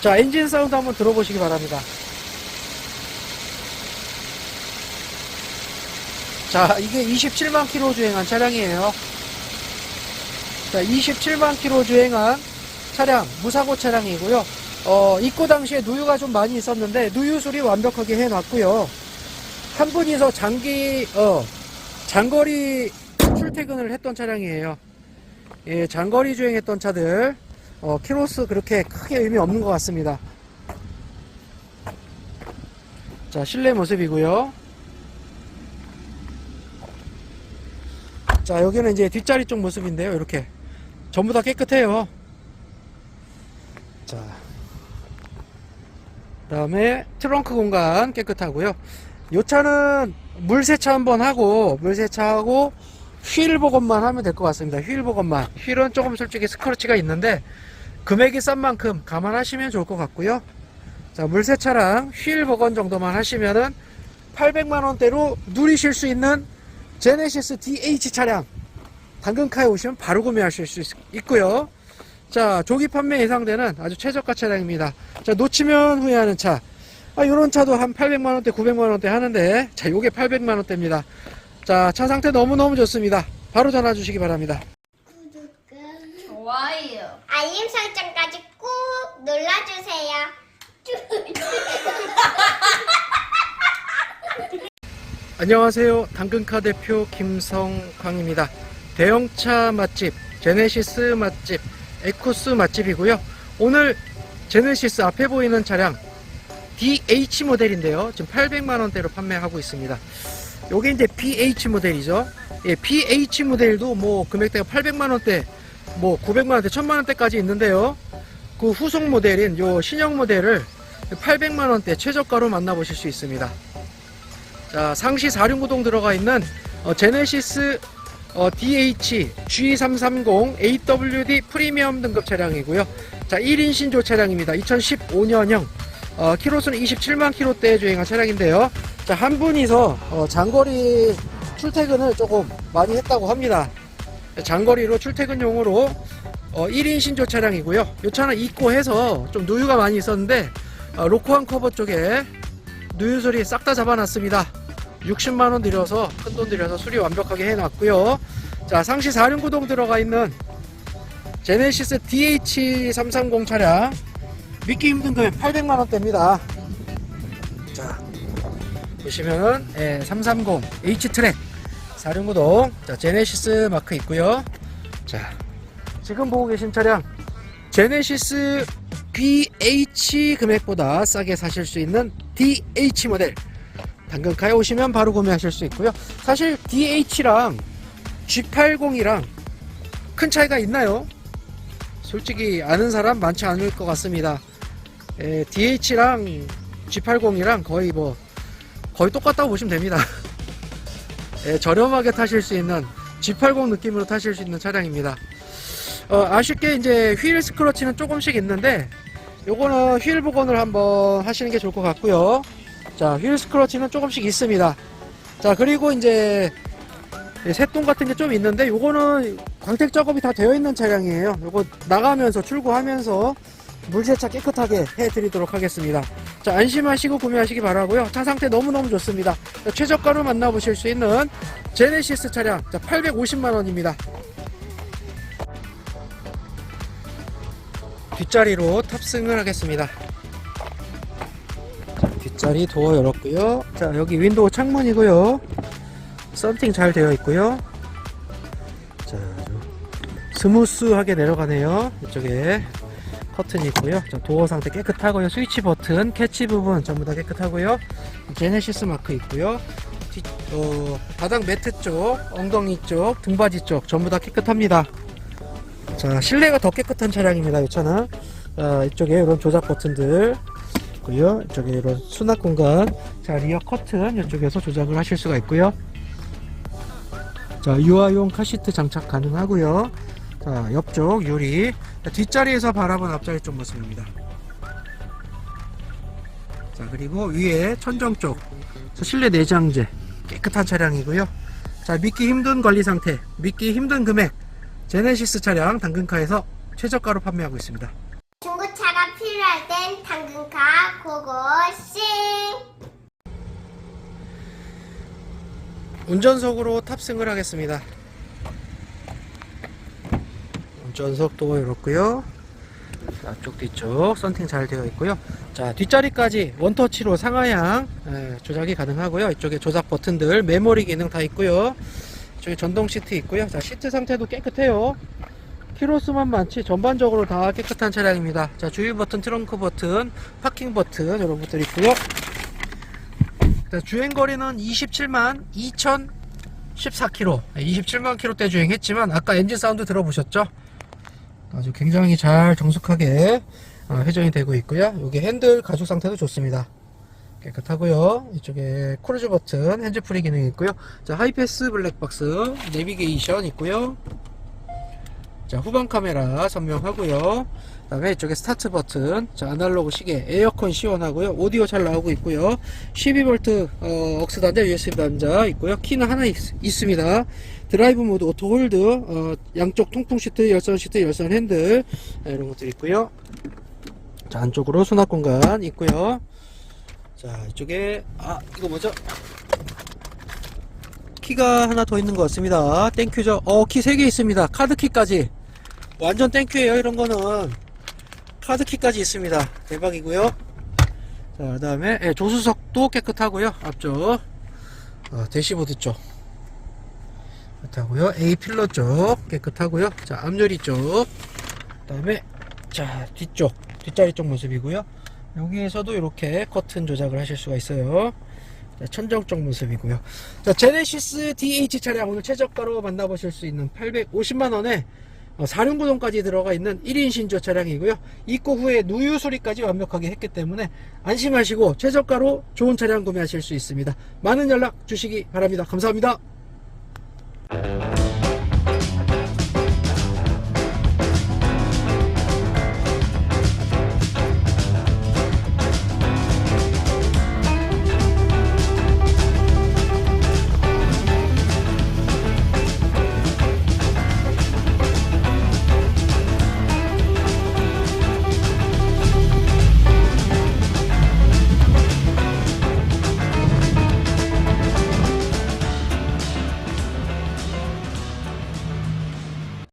자, 엔진 사운드 한번 들어보시기 바랍니다. 자, 이게 27만 킬로 주행한 차량이에요. 자, 27만 킬로 주행한 차량, 무사고 차량이고요. 어, 입고 당시에 누유가 좀 많이 있었는데, 누유 수리 완벽하게 해놨고요. 한 분이서 장기, 어, 장거리 출퇴근을 했던 차량이에요. 예, 장거리 주행했던 차들, 어, 키로수 그렇게 크게 의미 없는 것 같습니다. 자, 실내 모습이고요. 자, 여기는 이제 뒷자리 쪽 모습인데요. 이렇게. 전부 다 깨끗해요. 자. 그 다음에 트렁크 공간 깨끗하고요. 요 차는 물 세차 한번 하고, 물 세차하고, 휠 복원만 하면 될 것 같습니다. 휠 복원만. 휠은 조금 솔직히 스크러치가 있는데, 금액이 싼 만큼 감안하시면 좋을 것 같고요. 자, 물 세차랑 휠 복원 정도만 하시면은 800만 원대로 누리실 수 있는 제네시스 DH 차량 당근카에 오시면 바로 구매하실 수 있, 있고요. 자, 조기 판매 예상되는 아주 최저가 차량입니다. 자, 놓치면 후회하는 차. 아, 요런 차도 한 800만 원대, 900만 원대 하는데, 자, 요게 800만 원대입니다. 자, 차 상태 너무너무 좋습니다. 바로 전화 주시기 바랍니다. 구독과 좋아요. 알림 설정까지 꾹 눌러주세요. 안녕하세요. 당근카 대표 김성광입니다. 대형차 맛집, 제네시스 맛집, 에코스 맛집이고요. 오늘 제네시스 앞에 보이는 차량 DH 모델인데요. 지금 800만 원대로 판매하고 있습니다. 요게 이제 PH 모델이죠. 예, PH 모델도 뭐 금액대가 800만원대, 뭐 900만원대, 1000만원대까지 있는데요. 그 후속 모델인 요 신형 모델을 800만원대 최저가로 만나보실 수 있습니다. 자, 상시 4륜구동 들어가 있는 어, 제네시스 어, DH G330 AWD 프리미엄 등급 차량이고요. 자, 1인 신조 차량입니다. 2015년형 어, 키로수는 27만 킬로대 주행한 차량인데요. 자, 한 분이서 어, 장거리 출퇴근을 조금 많이 했다고 합니다. 장거리로 출퇴근용으로 어, 1인 신조 차량이고요. 이 차는 입고 해서 좀 누유가 많이 있었는데 어, 로코한 커버 쪽에 누유 소리 싹 다 잡아놨습니다. 60만원 들여서 큰 돈 들여서 수리 완벽하게 해놨고요. 자 상시 4륜구동 들어가 있는 제네시스 DH330 차량 믿기 힘든 금액 800만원대입니다. 자 보시면은 예, 330 H트랙 4륜구동 자 제네시스 마크 있고요. 자 지금 보고 계신 차량 제네시스 BH 금액보다 싸게 사실 수 있는 DH 모델 당근카에 오시면 바로 구매하실 수 있고요. 사실 DH랑 G80이랑 큰 차이가 있나요? 솔직히 아는 사람 많지 않을 것 같습니다. 에, DH랑 G80이랑 거의 뭐 거의 똑같다고 보시면 됩니다. 에, 저렴하게 타실 수 있는 G80 느낌으로 타실 수 있는 차량입니다. 어, 아쉽게 이제 휠 스크러치는 조금씩 있는데 요거는 휠 복원을 한번 하시는 게 좋을 것 같고요. 자, 휠 스크러치는 조금씩 있습니다. 자, 그리고 이제 새똥 같은 게 좀 있는데 요거는 광택 작업이 다 되어 있는 차량이에요. 요거 나가면서 출고하면서 물세차 깨끗하게 해드리도록 하겠습니다. 자, 안심하시고 구매하시기 바라고요. 차 상태 너무너무 좋습니다. 자, 최저가로 만나보실 수 있는 제네시스 차량 자, 850만 원입니다. 뒷자리로 탑승을 하겠습니다. 자, 뒷자리 도어 열었고요. 자, 여기 윈도우 창문이고요. 썬팅 잘 되어 있고요. 자, 스무스하게 내려가네요. 이쪽에 커튼이 있고요. 자, 도어 상태 깨끗하고요. 스위치 버튼, 캐치 부분 전부 다 깨끗하고요. 제네시스 마크 있고요. 뒤- 어, 바닥 매트 쪽, 엉덩이 쪽, 등받이 쪽 전부 다 깨끗합니다. 자, 실내가 더 깨끗한 차량입니다. 이 차는. 자, 이쪽에 이런 조작 버튼들 있고요. 이쪽에 이런 수납 공간. 자, 리어 커튼 이쪽에서 조작을 하실 수가 있고요. 자, 유아용 카시트 장착 가능하고요. 자, 옆쪽 유리. 자, 뒷자리에서 바라본 앞자리 쪽 모습입니다. 자, 그리고 위에 천정 쪽. 자, 실내 내장재. 깨끗한 차량이고요. 자, 믿기 힘든 관리 상태. 믿기 힘든 금액. 제네시스 차량 당근카에서 최저가로 판매하고 있습니다. 중고차가 필요 필요할 땐 당근카 고고싱. 운전석으로 탑승을 하겠습니다. 운 전석도 이렇고요. 앞쪽 뒤쪽 썬팅 잘 되어 있고요. 자 뒷자리까지 원터치로 상하향 예, 조작이 가능하고요. 이쪽에 조작 버튼들 메모리 기능 다 있고요. 이쪽에 전동 시트 있고요. 자 시트 상태도 깨끗해요. 키로수만 많지 전반적으로 다 깨끗한 차량입니다. 자 주유 버튼, 트렁크 버튼, 파킹 버튼 이런 것들 있고요. 자, 주행 거리는 27만 2,014km, 27만 km대 주행했지만 아까 엔진 사운드 들어보셨죠? 아주 굉장히 잘 정숙하게 어, 회전이 되고 있고요. 여기 핸들 가죽 상태도 좋습니다. 깨끗하고요. 이쪽에 크루즈 버튼, 핸즈 프리 기능 있고요. 자, 하이패스 블랙박스, 내비게이션 있고요. 자, 후방 카메라 선명하고요. 그 다음에 이쪽에 스타트 버튼, 자, 아날로그 시계, 에어컨 시원하고요. 오디오 잘 나오고 있고요. 12V 어, 억스 단자, USB 단자 있고요. 키는 하나 있, 습니다 드라이브 모드 오토 홀드, 어, 양쪽 통풍 시트, 열선 시트, 열선 핸들 네, 이런 것들 있고요. 자, 안쪽으로 수납 공간 있고요. 자, 이쪽에 아, 이거 뭐죠? 키가 하나 더 있는 것 같습니다. 땡큐죠? 어, 키 3개 있습니다. 카드키까지. 완전 땡큐예요, 이런 거는. 카드키까지 있습니다. 대박이고요. 자, 그 다음에 조수석도 깨끗하고요. 앞쪽. 어, 대시보드 쪽. 깨끗하고요. A 필러 쪽 깨끗하고요. 자, 앞유리 쪽. 그 다음에 자, 뒤쪽. 뒷자리 쪽 모습이고요. 여기에서도 이렇게 커튼 조작을 하실 수가 있어요. 자, 천정 쪽 모습이고요. 자, 제네시스 DH 차량 오늘 최저가로 만나보실 수 있는 850만원에 어, 사륜구동까지 들어가 있는 1인 신조 차량이고요. 입고 후에 누유 수리까지 완벽하게 했기 때문에 안심하시고 최저가로 좋은 차량 구매하실 수 있습니다. 많은 연락 주시기 바랍니다. 감사합니다.